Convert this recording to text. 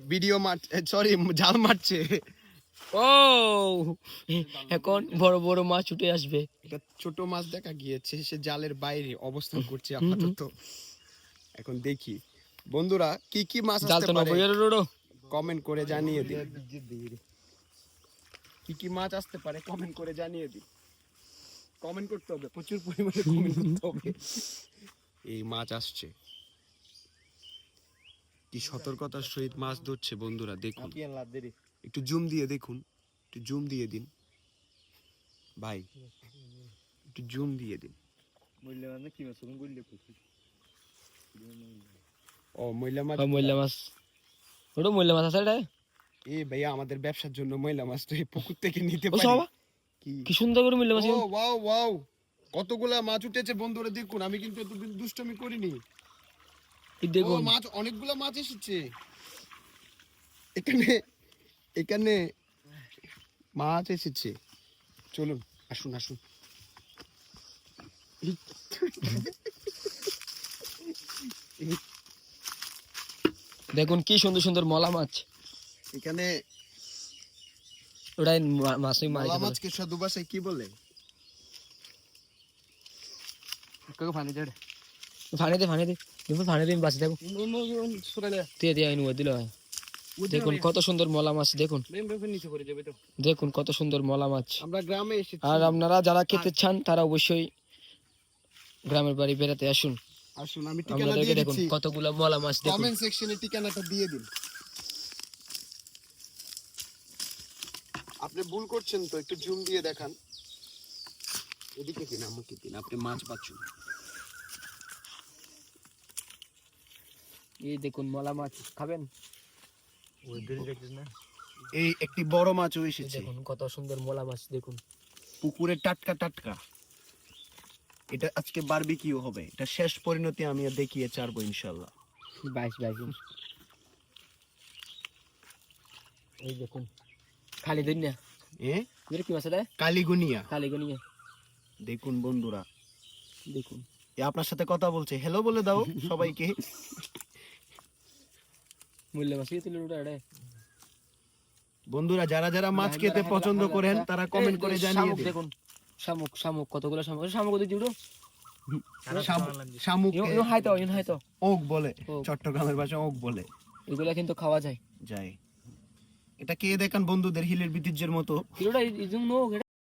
Video মার sorry জাল মারছে। ও এখন বড় বড় মাছ উঠে আসবে। এটা ছোট মাছ দেখা গিয়েছে সে জালের বাইরে অবস্থান করছে আপাতত। এখন দেখি। বন্ধুরা কি কি মাছ আসতে পারে? কমেন্ট করে জানিয়ে দিন। কি কি মাছ আসতে পারে কমেন্ট করে জানিয়ে দিন। কমেন্ট করতে হবে প্রচুর পরিমাণে কমেন্ট করতে হবে। এই মাছ আসছে। কি সতর্কতার সহিত মাছ ধরছে বন্ধুরা দেখুন। একটু জুম দিয়ে দেখুন একটু জুম দিয়ে দিন। ভাই একটু জুম দিয়ে দিন। ও মহিলা মাছ? মহিলা মাছ। ওটা মহিলা মাছ আছে এটা এ ভাইয়া আমাদের ব্যবসার জন্য মহিলা মাছ তো এই পুকুর থেকে নিতে পারি কি? কি সুন্দর করে মহিলা মাছ ও ওয়াও ওয়াও। কতগুলা মাছ উঠেছে বন্ধুরা দেখুন। আমি কিন্তু এতদিন দুষ্টমি করিনি। দেখুন। মাছ অনেকগুলা মাছ এসেছে। এখানে এখানে মাছ এসেছে। চলুন আসুন আসুন। দেখুন কি সুন্দর সুন্দর মলা মাছ। এখানে ওটাই মাছ মাছ মাছকে সাধু ভাষায় কি বলে? দেখুন ফানিতে আমি বাঁচি থাকো দিয়ে দিয়ে আইন দিল দেখুন কত সুন্দর মলা মাছ দেখুন। দেখুন কত সুন্দর মলা মাছ। আমরা গ্রামে আর আপনারা যারা খেতে চান তারা অবশ্যই গ্রামের বাড়ি বেড়াতে আসুন। আসুন আমি ঠিকানা দিয়ে দেখুন কতগুলো মলা মাছ দেখুন। কমেন্ট সেকশনে ঠিকানাটা দিয়ে দিন। আপনি ভুল করছেন তো একটু জুম দিয়ে দেখান। এদিকে দিন আমাকে দিন আপনি মাছ পাচ্ছেন। এই দেখুন মলা মাছ খাবেন? এই একটি বড় মাছও এসেছে। দেখুন কত সুন্দর মলা মাছ দেখুন। পুকুরে টাটকা টাটকা। এটা আজকে বারবিকিউ হবে। এটা শেষ পরিণতি আমি দেখিয়ে ছাড়বো ইনশাল্লাহ বাইশ বাইশ। এই দেখুন খালি দিন না এ কি মাছ এটা? কালীগুনিয়া। খালি গনিয়ে দেখুন বন্ধুরা। দেখুন। আপনার সাথে কথা বলছে। হ্যালো বলে দাও সবাইকে। মাছ ওটা বন্ধুরা যারা যারা মাছ খেতে পছন্দ করেন তারা কমেন্ট করে জানিয়ে দিন। দেখুন শামুক শামুক কতগুলো শামুক? শামুক দিদি উঠো। শামুক- ইউন হাই তো ইউন হাই তো ওক বলে চট্টগ্রামের ভাষা ওক বলে। এগুলা কিন্তু খাওয়া যায়। যায়। এটা কে দেখান বন্ধুদের হিলের বিতির্যের মতো। কিলোটা ইজুম নো